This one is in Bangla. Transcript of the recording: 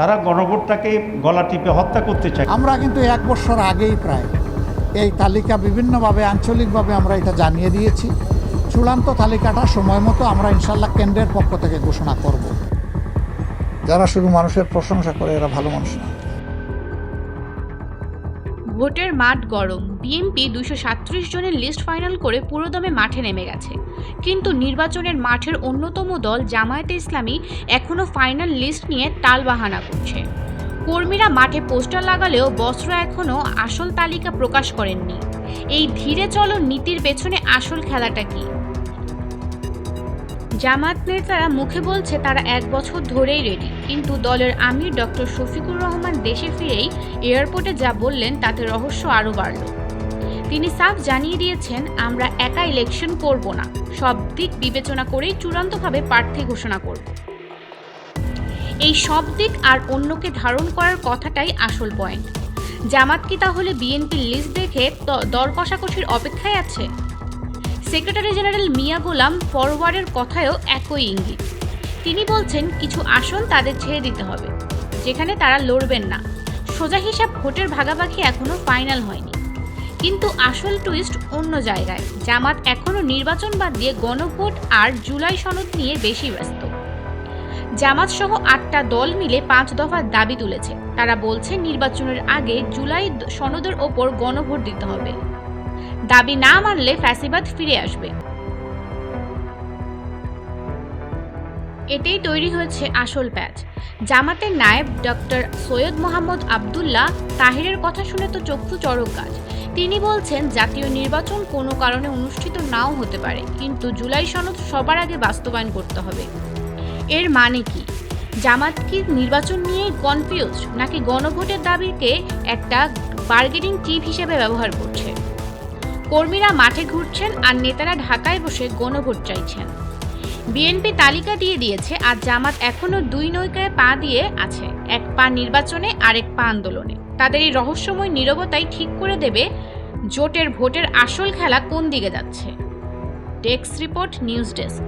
তারা গণভোটটাকে গলা টিপে হত্যা করতে চায়। আমরা কিন্তু এক বছর আগেই প্রায় এই তালিকা বিভিন্নভাবে, আঞ্চলিকভাবে আমরা এটা জানিয়ে দিয়েছি। চূড়ান্ত তালিকাটা সময় মতো আমরা ইনশাল্লাহ কেন্দ্রের পক্ষ থেকে ঘোষণা করব। যারা শুধু মানুষের প্রশংসা করে, এরা ভালো মানুষ না। ভোটের মাঠ গরম। বিএনপি দুশো সাতত্রিশ জনের লিস্ট ফাইনাল করে পুরোদমে মাঠে নেমে গেছে। কিন্তু নির্বাচনের মাঠের অন্যতম দল জামায়াতে ইসলামী এখনও ফাইনাল লিস্ট নিয়ে টালবাহানা করছে। কর্মীরা মাঠে পোস্টার লাগালেও বস্ত্র এখনও আসল তালিকা প্রকাশ করেননি। এই ধীরে চলো নীতির পেছনে আসল খেলাটা কি? জামাত নেতারা মুখে বলছে তারা এক বছর ধরেই রেডি কিন্তু দলের আমির ডক্টর শফিকুর রহমান দেশে ফিরেই এয়ারপোর্টে যা বললেন তাতে রহস্য আরও বাড়ল। তিনি সাফ জানিয়ে দিয়েছেন, আমরা একা ইলেকশন করব না। সব দিক বিবেচনা করেই চূড়ান্তভাবে প্রার্থী ঘোষণা করব। এই সব দিক আর অন্যকে ধারণ করার কথাটাই আসল পয়েন্ট জামাত কি তাহলে বিএনপির লিস্ট দেখে দর কষাকষির অপেক্ষায় আছে? সেক্রেটারি জেনারেল মিয়া গোলাম ফরওয়ার্ডের কথায়ও একই ইঙ্গিত। তিনি বলছেন, কিছু আসন তাদের ছেড়ে দিতে হবে, যেখানে তারা লড়বেন না। সোজা হিসাব ভোটের ভাগাভাগি এখনও ফাইনাল হয়নি। কিন্তু আসল টুইস্ট অন্য জায়গায়। জামাত এখনও নির্বাচন বাদ দিয়ে গণভোট আর জুলাই সনদ নিয়ে বেশি ব্যস্ত। জামাত সহ আটটা দল মিলে পাঁচ দফার দাবি তুলেছে। তারা বলছে, নির্বাচনের আগে জুলাই সনদের ওপর গণভোট দিতে হবে। দাবি না মানলে ফ্যাসিবাদ ফিরে আসবে। এতেই তৈরি হয়েছে আসল প্যাচ। জামাতের নায়েব ডক্টর সৈয়দ মোহাম্মদ আবদুল্লাহ তাহিরের কথা শুনে তো চক্ষু চড়ক গাছ। তিনি বলছেন, জাতীয় নির্বাচন কোনো কারণে অনুষ্ঠিত নাও হতে পারে, কিন্তু জুলাই সনদ সবার আগে বাস্তবায়ন করতে হবে। এর মানে কি? জামাত কি নির্বাচন নিয়ে কনফিউজ নাকি গণভোটের দাবিকে একটা বার্গেনিং চিপ হিসেবে ব্যবহার করছে? কর্মীরা মাঠে ঘুরছেন আর নেতারা ঢাকায় বসে গণভোট চাইছেন। বিএনপি তালিকা দিয়ে দিয়েছে, আর জামাত এখনও দুই নৌকায় পা দিয়ে আছে, এক পা নির্বাচনে আর এক পা আন্দোলনে। তাদের এই রহস্যময় নীরবতাই ঠিক করে দেবে জোটের ভোটের আসল খেলা কোন দিকে যাচ্ছে। Desk report, news desk.